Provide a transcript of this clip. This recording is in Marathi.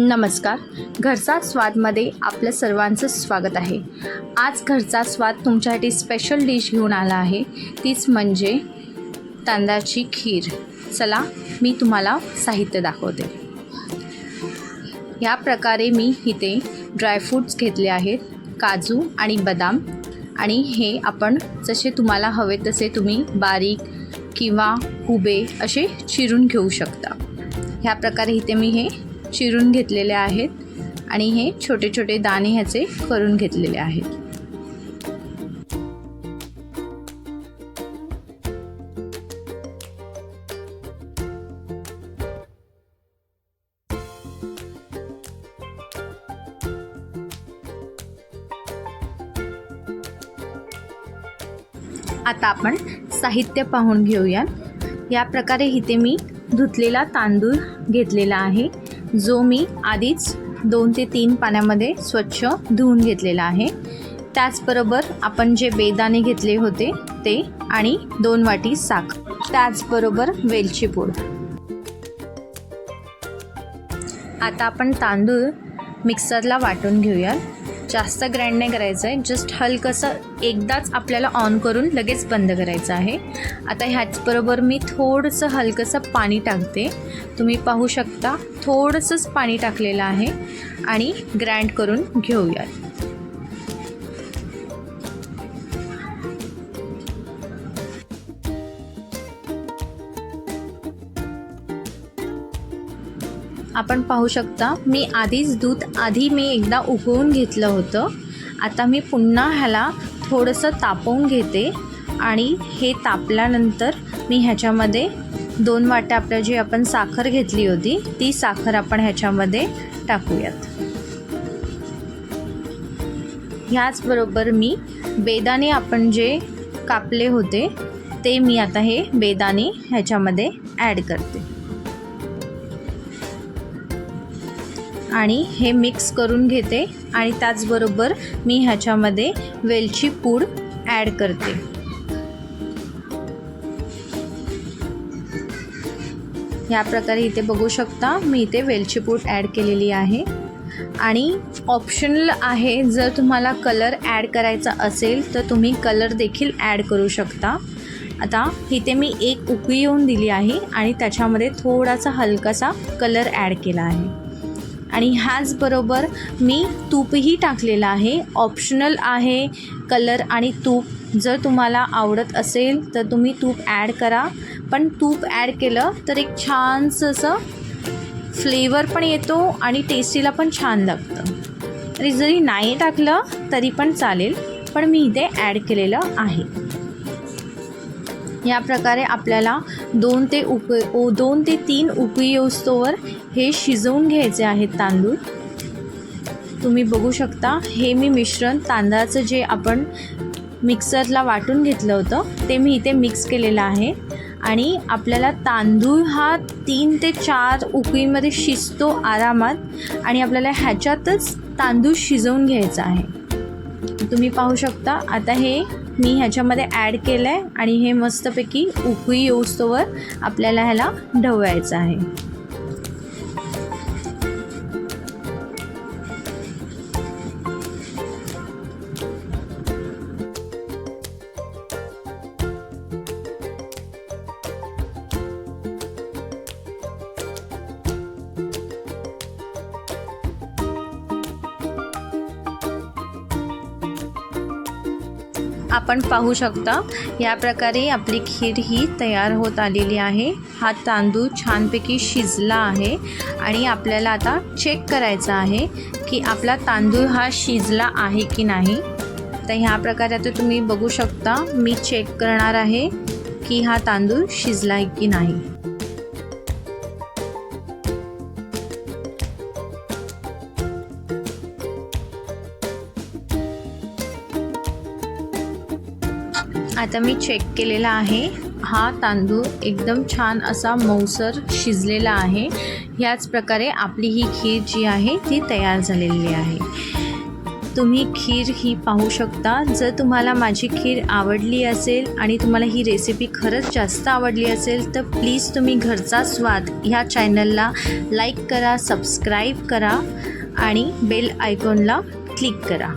नमस्कार. घरचा स्वादमध्ये आपलं सर्वांचं स्वागत आहे. आज घरचा स्वाद तुमच्यासाठी स्पेशल डिश घेऊन आला आहे. तीच म्हणजे तांदळाची खीर. चला मी तुम्हाला साहित्य दाखवते. ह्या प्रकारे मी इथे ड्रायफ्रूट्स घेतले आहेत काजू आणि बदाम. आणि हे आपण जसे तुम्हाला हवे तसे तुम्ही बारीक किंवा उभे असे चिरून घेऊ शकता. ह्या प्रकारे इथे मी हे चिरून घेतलेले आहेत आणि हे छोटे छोटे दाणे ह्याचे करून घेतलेले आहेत. आता आपण साहित्य पाहून घेऊया या प्रकारे इथे मी धुतलेला तांदूळ घेतलेला आहे. जो मी आधीच दोन ते तीन पाण्यामध्ये स्वच्छ धुवून घेतलेला आहे. त्याचबरोबर आपण जे बेदाणे घेतले होते ते आणि दोन वाटी साखर त्याचबरोबर वेलची पूड. आता आपण तांदूळ मिक्सरला वाटून घेऊयात. जास्त ग्रँड नाही करायचं आहे जस्ट हलकंसं एकदाच आपल्याला ऑन करून लगेच बंद करायचं आहे. आता ह्याचबरोबर मी थोडंसं हलकंसं पाणी टाकते. तुम्ही पाहू शकता थोडंसंच पाणी टाकलेलं आहे आणि ग्रँड करून घेऊयात. आपण पाहू शकता मी आधीच दूध आधी मी एकदा उकळून घेतलं होतं. आता मी पुन्हा ह्याला थोडंसं तापवून घेते आणि हे तापल्यानंतर मी ह्याच्यामध्ये दोन वाट्या आपल्या जी आपण साखर घेतली होती ती साखर आपण ह्याच्यामध्ये टाकूयात. ह्याचबरोबर मी बेदाणे आपण जे कापले होते ते मी आता हे बेदाणे ह्याच्यामध्ये ॲड करते. आणि हे मिक्स करून घेते आणि त्याचबरोबर मी ह्याच्यामध्ये वेलची पूड ॲड करते. या प्रकारे इथे बघू शकता मी इथे वेलची पूड ॲड केलेली आहे. आणि ऑप्शनल आहे जर तुम्हाला कलर ॲड करायचा असेल तर तुम्ही कलर देखील ॲड करू शकता. आता इथे मी एक उकळी येऊन दिली आहे आणि त्याच्यामध्ये थोडासा हलकासा कलर ॲड केला आहे. आणि ह्याचबरोबर मी तूपही टाकलेलं आहे. ऑप्शनल आहे कलर आणि तूप. जर तुम्हाला आवडत असेल तर तुम्ही तूप ॲड करा. पण तूप ॲड केलं तर एक छानसं असं फ्लेवर पण येतो आणि टेस्टीला पण छान लागतं. आणि जरी नाही टाकलं तरी पण चालेल. पण मी इथे ॲड केलेलं आहे. या प्रकारे आपल्याला दोन ते उक ओ दोन ते तीन उकळी येऊस्तोवर हे शिजवून घ्यायचे आहेत तांदूळ. तुम्ही बघू शकता हे मी मिश्रण तांदळाचं जे आपण मिक्सरला वाटून घेतलं होतं ते मी इथे मिक्स केलेलं आहे. आणि आपल्याला तांदूळ हा तीन ते चार उकळीमध्ये शिजतो आरामात आणि आपल्याला ह्याच्यातच तांदूळ शिजवून घ्यायचा आहे. तुम्ही पाहू शकता आता हे मी ह्याच्यामध्ये ॲड केलं आहे आणि हे मस्तपैकी उकळी येऊस्तोवर आपल्याला ह्याला ढवळायचं आहे. आपण पाहू शकता या प्रकारे आपली खीर ही तयार होत आलेली आहे. हा तांदूळ छानपैकी शिजला आहे आणि आपल्याला आता चेक करायचा आहे की आपला तांदूळ हा शिजला आहे की नाही. तर ह्या प्रकारे आता तुम्ही बघू शकता मी चेक करणार आहे की हा तांदूळ शिजला आहे की नाही. आता मी चेक केलेला आहे. हा तांदूळ एकदम छान असा मऊसर शिजलेला आहे. ह्याच प्रकारे आपली ही खीर जी आहे ती तयार झालेली आहे. तुम्ही खीर ही पाहू शकता. जर तुम्हाला माझी खीर आवडली असेल आणि तुम्हाला ही रेसिपी खरंच जास्त आवडली असेल तर प्लीज तुम्ही घरचा स्वाद ह्या चॅनलला लाईक करा सबस्क्राईब करा आणि बेल आयकॉनला क्लिक करा.